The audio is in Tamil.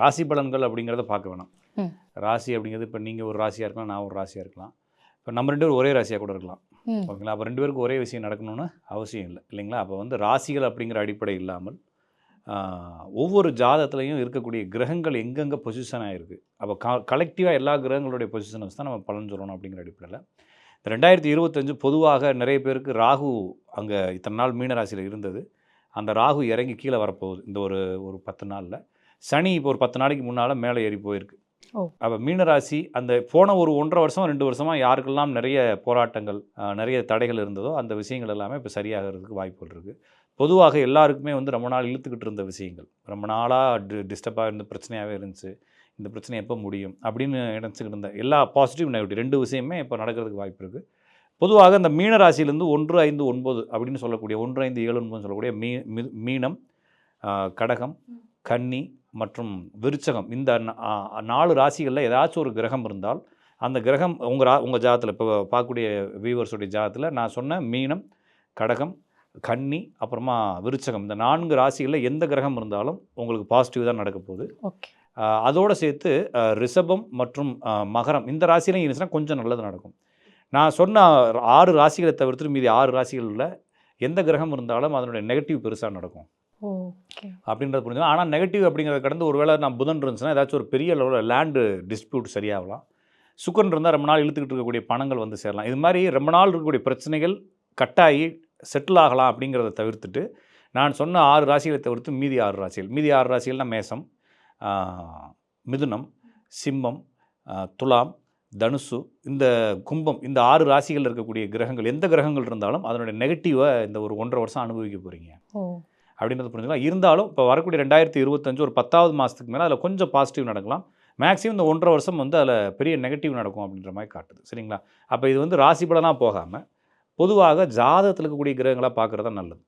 ராசி பலன்கள் அப்படிங்கிறத பார்க்க வேணாம். ராசி அப்படிங்கிறது இப்போ நீங்கள் ஒரு ராசியாக இருக்கலாம் நான் ஒரு ராசியாக இருக்கலாம். இப்போ நம்ம ரெண்டு பேரும் ஒரே ராசியாக கூட இருக்கலாம். ஓகேங்களா? அப்போ ரெண்டு பேருக்கும் ஒரே விஷயம் நடக்கணும்னு அவசியம் இல்லை. இல்லைங்களா? அப்போ வந்து ராசிகள் அப்படிங்கிற அடிப்படை இல்லாமல் ஒவ்வொரு ஜாதகத்துலையும் இருக்கக்கூடிய கிரகங்கள் எங்கெங்கே பொசிஷன் ஆகிருக்கு அப்போ க கலெக்டிவாக எல்லா கிரகங்களுடைய பொசிஷனை வச்சு தான் நம்ம பலன் சொல்லணும் அப்படிங்கிற அடிப்படையில். ரெண்டாயிரத்தி இருபத்தஞ்சு பொதுவாக நிறைய பேருக்கு ராகு அங்கே இத்தனை நாள் மீனராசியில் இருந்தது. அந்த ராகு இறங்கி கீழே வரப்போகுது. இந்த ஒரு ஒரு பத்து நாளில். சனி இப்போ ஒரு பத்து நாளைக்கு முன்னால் மேலே ஏறி போயிருக்கு. அப்போ மீனராசி அந்த போன ஒரு ஒன்றரை வருஷம் ரெண்டு வருஷமாக யாருக்கெல்லாம் நிறைய போராட்டங்கள் நிறைய தடைகள் இருந்ததோ அந்த விஷயங்கள் எல்லாமே இப்போ சரியாகிறதுக்கு வாய்ப்புகள் இருக்குது பொதுவாக எல்லாருக்குமே வந்து ரொம்ப நாள் இழுத்துக்கிட்டு இருந்த விஷயங்கள். ரொம்ப நாளாக டி டிஸ்டர்பாக இருந்து பிரச்சனையாகவே இருந்துச்சு. இந்த பிரச்சனை எப்போ முடியும்? அப்படின்னு நினச்சிக்கிட்டு இருந்த எல்லா பாசிட்டிவ் நெகட்டிவ் ரெண்டு விஷயமே இப்போ நடக்கிறதுக்கு வாய்ப்பு இருக்குது பொதுவாக இந்த மீன ராசியிலேருந்து ஒன்று ஐந்து ஒன்பது அப்படின்னு சொல்லக்கூடிய ஒன்று ஐந்து ஏழு ஒன்பதுன்னு சொல்லக்கூடிய மீ மீனம் கடகம் கன்னி மற்றும் விருச்சகம். இந்த நாலு ராசிகளில் ஏதாச்சும் ஒரு கிரகம் இருந்தால் அந்த கிரகம் உங்கள் ரா உங்கள் ஜாதத்தில் இப்போ பார்க்கக்கூடிய வியூவர்ஸுடைய ஜாதத்தில் நான் சொன்ன மீனம் கடகம் கன்னி அப்புறமா விருச்சகம். இந்த நான்கு ராசிகளில் எந்த கிரகம் இருந்தாலும் உங்களுக்கு பாசிட்டிவ் தான் நடக்க போகுது. ஓகே. அதோடு சேர்த்து ரிஷபம் மற்றும் மகரம். இந்த ராசியிலையும் இருந்துச்சுன்னா கொஞ்சம் நல்லது நடக்கும். நான் சொன்ன ஆறு ராசிகளை தவிர்த்து மீதி ஆறு ராசிகளில் எந்த கிரகம் இருந்தாலும் அதனுடைய நெகட்டிவ் பெருசாக நடக்கும். அப்படின்றது புரிஞ்சு ஆனால் நெகட்டிவ் அப்படிங்கிறத கடந்து ஒருவேளை நான் புதன் இருந்துச்சுன்னா ஏதாச்சும் ஒரு பெரிய லெவலில் லேண்டு டிஸ்பியூட் சரியாகலாம். சுக்கரன் இருந்தால் ரொம்ப நாள் இழுத்துக்கிட்டு இருக்கக்கூடிய பணங்கள் வந்து சேரலாம். இது மாதிரி ரொம்ப நாள் இருக்கக்கூடிய பிரச்சனைகள் கட்டாயி செட்டில் ஆகலாம் அப்படிங்கிறத தவிர்த்துட்டு நான் சொன்ன ஆறு ராசிகளை தவிர்த்து மீதி ஆறு ராசிகள். மீதி ஆறு ராசிகள்னா மேசம் மிதுனம் சிம்மம் துலாம் தனுசு இந்த கும்பம் இந்த ஆறு ராசிகளில் இருக்கக்கூடிய கிரகங்கள் எந்த கிரகங்கள் இருந்தாலும் அதனுடைய நெகட்டிவை இந்த ஒரு ஒன்றரை வருஷம் அனுபவிக்க போகிறீங்க ஓ. அப்படின்றது புரிஞ்சுக்கலாம். இருந்தாலும் இப்போ வரக்கூடிய ரெண்டாயிரத்தி இருபத்தஞ்சு ஒரு பத்தாவது மாதத்துக்கு மேலே அதில் கொஞ்சம் பாசிட்டிவ் நடக்கலாம். மேக்ஸிமம் இந்த ஒன்றரை வருஷம் வந்து அதில் பெரிய நெகட்டிவ் நடக்கும் அப்படின்ற மாதிரி காட்டுது. சரிங்களா? அப்போ இது வந்து ராசி படம்லாம் போகாமல் பொதுவாக ஜாதகத்தில் இருக்கக்கூடிய கிரகங்களாக பார்க்குறது தான் நல்லது.